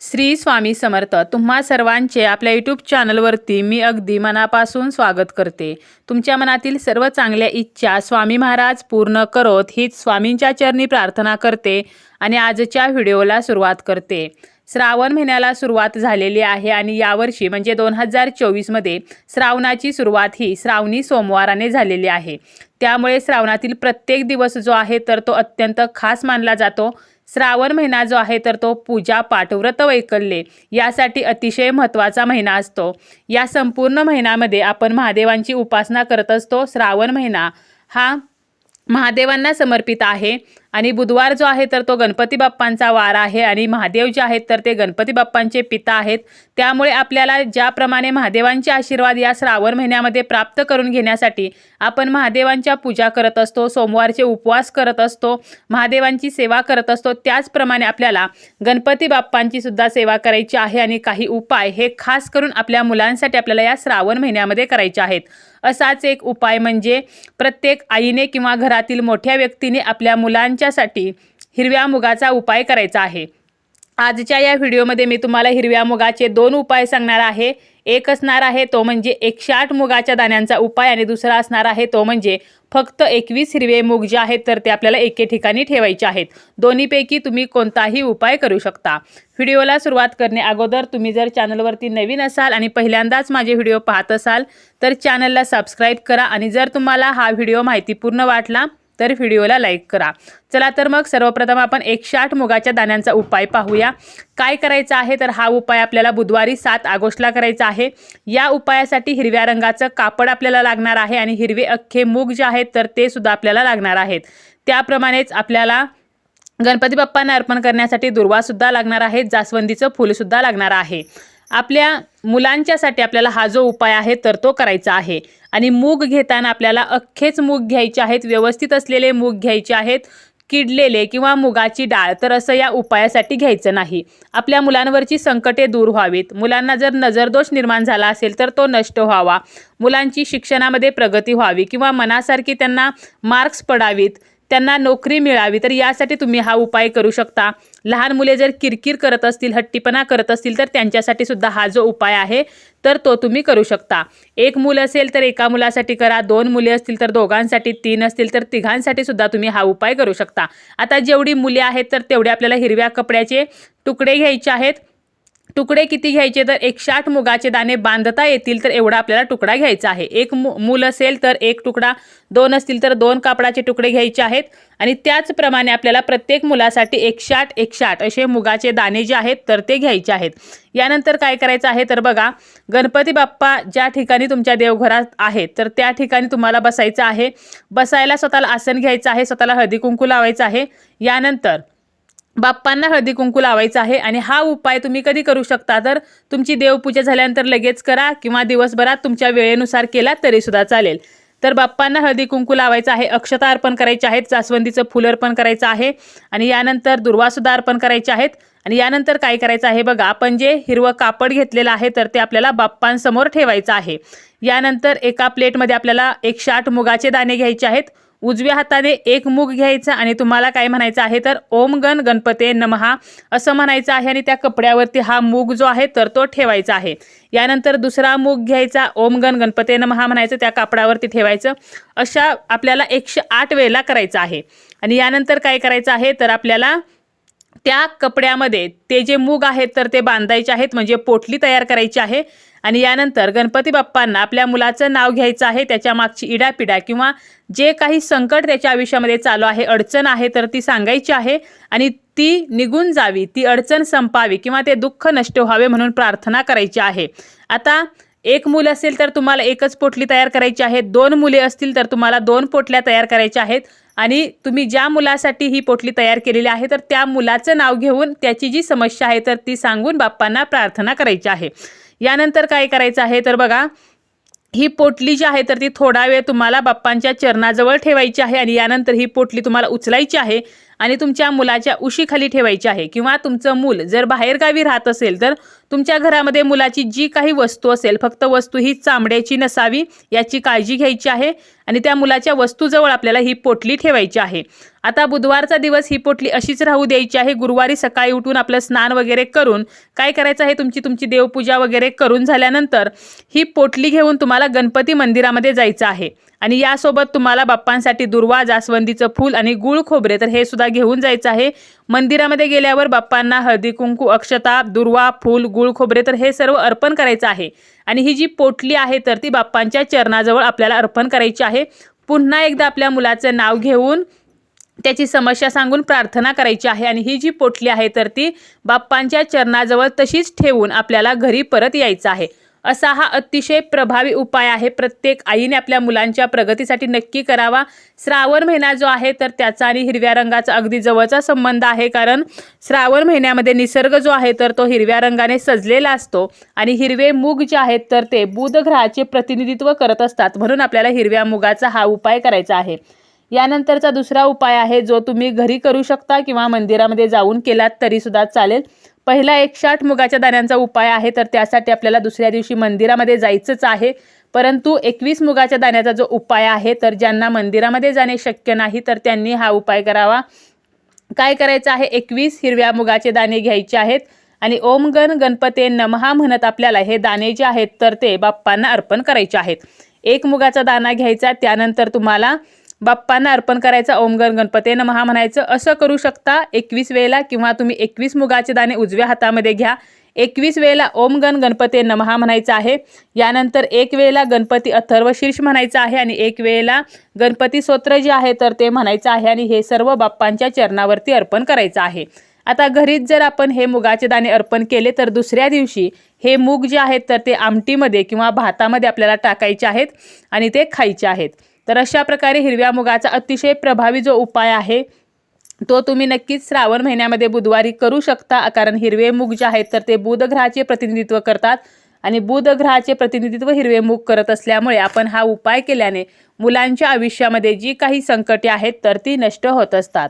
श्री स्वामी समर्थ तुम्हा सर्वांचे आपल्या यूट्यूब चॅनलवरती मी अगदी मनापासून स्वागत करते. तुमच्या मनातील सर्व चांगल्या इच्छा स्वामी महाराज पूर्ण करोत हीच स्वामींच्या चरणी प्रार्थना करते आणि आजच्या व्हिडिओला सुरुवात करते. श्रावण महिन्याला सुरुवात झालेली आहे आणि यावर्षी म्हणजे दोन हजार चोवीसमध्ये श्रावणाची सुरुवात ही श्रावणी सोमवाराने झालेली आहे. त्यामुळे श्रावणातील प्रत्येक दिवस जो आहे तर तो अत्यंत खास मानला जातो. श्रावण महिना जो आहे तर तो पूजा पाठव्रत वैकल्ये. यासाठी अतिशय महत्त्वाचा महिना असतो. या संपूर्ण महिन्यामध्ये आपण महादेवांची उपासना करत असतो. श्रावण महिना हा महादेवांना समर्पित आहे. आणि बुधवार जो आहे तर तो गणपती बाप्पांचा वार आहे आणि महादेव जे आहेत तर ते गणपती बाप्पांचे पिता आहेत. त्यामुळे आपल्याला ज्याप्रमाणे महादेवांचे आशीर्वाद या श्रावण महिन्यामध्ये प्राप्त करून घेण्यासाठी आपण महादेवांच्या पूजा करत असतो सोमवारचे उपवास करत असतो महादेवांची सेवा करत असतो त्याचप्रमाणे आपल्याला गणपती बाप्पांची सुद्धा सेवा करायची आहे आणि काही उपाय हे खास करून आपल्या मुलांसाठी आपल्याला या श्रावण महिन्यामध्ये करायचे आहेत. असाच एक उपाय म्हणजे प्रत्येक आईने किंवा घरातील मोठ्या व्यक्तीने आपल्या मुलां मुलांच्यासाठी हिरव्या मुगाचा उपाय करायचा आहे. आजच्या या व्हिडिओमध्ये मी तुम्हाला हिरव्या मुगाचे दोन उपाय सांगणार आहे. एक असणार आहे तो म्हणजे एकशे आठ मुगाच्या दाण्यांचा उपाय आणि दुसरा असणार आहे तो म्हणजे फक्त एकवीस हिरवे मूग जे आहेत तर ते आपल्याला एके ठिकाणी ठेवायचे आहेत. दोन्हीपैकी तुम्ही कोणताही उपाय करू शकता. व्हिडिओला सुरुवात करणे अगोदर तुम्ही जर चॅनलवरती नवीन असाल आणि पहिल्यांदाच माझे व्हिडिओ पाहत असाल तर चॅनलला सबस्क्राईब करा आणि जर तुम्हाला हा व्हिडिओ माहितीपूर्ण वाटला तर व्हिडिओला लाईक करा. चला तर मग सर्वप्रथम आपण एकशे आठ मुगाच्या दाण्यांचा उपाय पाहूया. काय करायचं आहे? तर हा उपाय आपल्याला बुधवारी सात ऑगस्टला करायचा आहे. या उपायासाठी हिरव्या रंगाचं कापड आपल्याला लागणार आहे आणि हिरवे अख्खे मूग जे आहेत तर ते सुद्धा आपल्याला लागणार आहेत. त्याप्रमाणेच आपल्याला गणपती बाप्पांना अर्पण करण्यासाठी दुर्वासुद्धा लागणार आहे जास्वंदीचं फुलसुद्धा लागणार आहे. आपल्या मुलांच्यासाठी आपल्याला हा जो उपाय आहे तर तो करायचा आहे. आणि मूग घेताना आपल्याला अख्खेच मूग घ्यायचे आहेत व्यवस्थित असलेले मूग घ्यायचे आहेत किडलेले किंवा मुगाची डाळ तर असं या उपायासाठी घ्यायचं नाही. आपल्या मुलांवरची संकटे दूर व्हावीत. मुलांना जर नजरदोष निर्माण झाला असेल तर तो नष्ट व्हावा. मुलांची शिक्षणामध्ये प्रगती व्हावी किंवा मनासारखी त्यांना मार्क्स पडावीत. त्यांना नोकरी मिळावी. तर यासाठी तुम्ही हा उपाय करू शकता. लहान मुले जर किरकिर करत असतील हट्टीपणा करत असतील तर त्यांच्यासाठी सुद्धा हा जो उपाय आहे तर तो तुम्ही करू शकता. एक मूल असेल तर एका मुलासाठी करा दोन मुले असतील तर दोघांसाठी तीन असतील तर तिघांसाठी सुद्धा तुम्ही हा उपाय करू शकता. आता जेवढी मुले आहेत तर तेवढे आपल्याला हिरव्या कपड्याचे तुकडे घ्यायचे आहेत. तुकडे किती घ्यायचे तर एकशे आठ मुगाचे दाणे बांधता येतील तर एवढा आपल्याला तुकडा घ्यायचा आहे. एक मु मूल असेल तर एक तुकडा दोन असतील तर दोन कापडाचे तुकडे घ्यायचे आहेत. आणि त्याचप्रमाणे आपल्याला प्रत्येक मुलासाठी एकशे आठ एकशे आठ असे मुगाचे दाणे जे आहेत तर ते घ्यायचे आहेत. यानंतर काय करायचं आहे तर बघा गणपती बाप्पा ज्या ठिकाणी तुमच्या देवघरात आहेत तर त्या ठिकाणी तुम्हाला बसायचं आहे. बसायला स्वतःला आसन घ्यायचं आहे स्वतःला हळदी कुंकू लावायचं आहे. यानंतर बाप्पांना हळदी कुंकू लावायचं आहे आणि हा उपाय तुम्ही कधी करू शकता? तर तुमची देवपूजा झाल्यानंतर लगेच करा किंवा दिवसभरात तुमच्या वेळेनुसार केला तरी सुद्धा चालेल. तर बाप्पांना हळदी कुंकू लावायचं आहे अक्षता अर्पण करायचे आहेत जास्वंदीचं फुल अर्पण करायचं आहे आणि यानंतर दुर्वासुद्धा अर्पण करायचे आहेत. आणि यानंतर काय करायचं आहे बघा आपण जे हिरवं कापड घेतलेलं आहे तर ते आपल्याला बाप्पांसमोर ठेवायचं आहे. यानंतर एका प्लेटमध्ये आपल्याला एक शाट मुगाचे दाणे घ्यायचे आहेत. उजव्या हाताने एक मूग घ्यायचा आणि तुम्हाला काय म्हणायचं आहे तर ओम गण गणपते नमहा असं म्हणायचं आहे आणि त्या कपड्यावरती हा मूग जो आहे तर तो ठेवायचा आहे. यानंतर दुसरा मूग घ्यायचा ओम गण गणपते नमहा म्हणायचं त्या कापडावरती ठेवायचं. अशा आपल्याला एकशे आठ वेळेला करायचं आहे. आणि यानंतर काय करायचं आहे तर आपल्याला त्या कपड्यामध्ये ते जे मूग आहेत तर ते बांधायचे आहेत म्हणजे पोटली तयार करायची आहे. आणि यानंतर गणपती बाप्पांना आपल्या मुलाचं नाव घ्यायचं आहे त्याच्या मागची इडापिडा किंवा जे काही संकट त्याच्या आयुष्यामध्ये चालू आहे अडचण आहे तर ती सांगायची आहे आणि ती निघून जावी ती अडचण संपावी किंवा ते दुःख नष्ट व्हावे म्हणून प्रार्थना करायची आहे. आता एक मूल असेल तर तुम्हाला एकच पोटली तयार करायची आहे दोन मुले असतील तर तुम्हाला दोन पोटल्या तयार करायच्या आहेत आणि तुम्ही ज्या मुलासाठी ही पोटली तयार केलेली आहे तर त्या मुलाचं नाव घेऊन त्याची जी समस्या आहे तर ती सांगून बाप्पांना प्रार्थना करायची आहे. यानंतर काय करायचं आहे? तर बघा ही पोटली जी आहे तर ती थोडा वेळ तुम्हाला बाप्पांच्या चरणाजवळ ठेवायची आहे आणि यानंतर ही पोटली तुम्हाला उचलायची आहे. आणि तुमच्या मुलाच्या उशीखाली ठेवायची आहे. किंवा तुमचं मूल जर बाहेरगावी राहत असेल तर तुमच्या घरामध्ये मुलाची जी काही वस्तू असेल फक्त वस्तू ही चामड्याची नसावी याची काळजी घ्यायची आहे. आणि त्या मुलाच्या वस्तूजवळ आपल्याला ही पोटली ठेवायची आहे. आता बुधवारचा दिवस ही पोटली अशीच राहू द्यायची आहे. गुरुवारी सकाळी उठून आपलं स्नान वगैरे करून काय करायचं आहे तुमची तुमची देवपूजा वगैरे करून झाल्यानंतर ही पोटली घेऊन तुम्हाला गणपती मंदिरामध्ये जायचं आहे. आणि यासोबत तुम्हाला बाप्पांसाठी दुर्वा जास्वंदीचं फूल आणि गुळ खोबरे तर हे सुद्धा घेऊन जायचं आहे. मंदिरामध्ये गेल्यावर बाप्पांना हळदी कुंकू अक्षता दुर्वा फूल गुळ खोबरे तर हे सर्व अर्पण करायचं आहे. आणि ही जी पोटली आहे तर ती बाप्पांच्या चरणाजवळ आपल्याला अर्पण करायची आहे. पुन्हा एकदा आपल्या मुलाचं नाव घेऊन त्याची समस्या सांगून प्रार्थना करायची आहे. आणि ही जी पोटली आहे तर ती बाप्पांच्या चरणाजवळ तशीच ठेवून आपल्याला घरी परत यायचं आहे. असा हा अतिशय प्रभावी उपाय आहे. प्रत्येक आईने आपल्या मुलांच्या प्रगतीसाठी नक्की करावा. श्रावण महिना जो आहे तर त्याचा आणि हिरव्या रंगाचा अगदी जवळचा संबंध आहे. कारण श्रावण महिन्यामध्ये निसर्ग जो आहे तर तो हिरव्या रंगाने सजलेला असतो. आणि हिरवे मूग जे आहेत तर ते बुध ग्रहाचे प्रतिनिधित्व करत असतात. म्हणून आपल्याला हिरव्या मुगाचा हा उपाय करायचा आहे. यानंतरचा दुसरा उपाय आहे जो तुम्ही घरी करू शकता किंवा मंदिरामध्ये जाऊन केलात तरीसुद्धा चालेल. पहिला एक शाठ मुगाच्या दाण्यांचा उपाय आहे तर त्यासाठी आपल्याला दुसऱ्या दिवशी मंदिरामध्ये जायचंच आहे. परंतु एकवीस मुगाच्या दाण्याचा जो उपाय आहे तर ज्यांना मंदिरामध्ये जाणे शक्य नाही तर त्यांनी हा उपाय करावा. काय करायचं आहे? एकवीस हिरव्या मुगाचे दाणे घ्यायचे आहेत आणि ओम गण गणपते नमहा म्हणत आपल्याला हे दाणे जे आहेत तर ते बाप्पांना अर्पण करायचे आहेत. एक मुगाचा दाणा घ्यायचा त्यानंतर तुम्हाला बाप्पांना अर्पण करायचा ओम गण गणपते नमहा म्हणायचं असं करू शकता. एकवीस वेळेला किंवा तुम्ही एकवीस मुगाचे दाणे उजव्या हातामध्ये घ्या. एकवीस वेळेला ओम गण गणपते नमहा म्हणायचं आहे. यानंतर एक वेळेला गणपती अथर्व शीर्ष म्हणायचं आहे आणि एक वेळेला गणपती स्तोत्र जे आहे तर ते म्हणायचं आहे आणि हे सर्व बाप्पांच्या चरणावरती अर्पण करायचं आहे. आता घरीच जर आपण हे मुगाचे दाणे अर्पण केले तर दुसऱ्या दिवशी हे मूग जे आहेत तर ते आमटीमध्ये किंवा भातामध्ये आपल्याला टाकायचे आहेत आणि ते खायचे आहेत. तर अशा प्रकारे हिरव्या मुगाचा अतिशय प्रभावी जो उपाय आहे तो तुम्ही नक्कीच श्रावण महिन्यामध्ये बुधवारी करू शकता. कारण हिरवे मूग जे आहेत तर ते बुधग्रहाचे प्रतिनिधित्व करतात आणि बुधग्रहाचे प्रतिनिधित्व हिरवे मूग करत असल्यामुळे आपण हा उपाय केल्याने मुलांच्या आयुष्यामध्ये जी काही संकटे आहेत तर ती नष्ट होत असतात.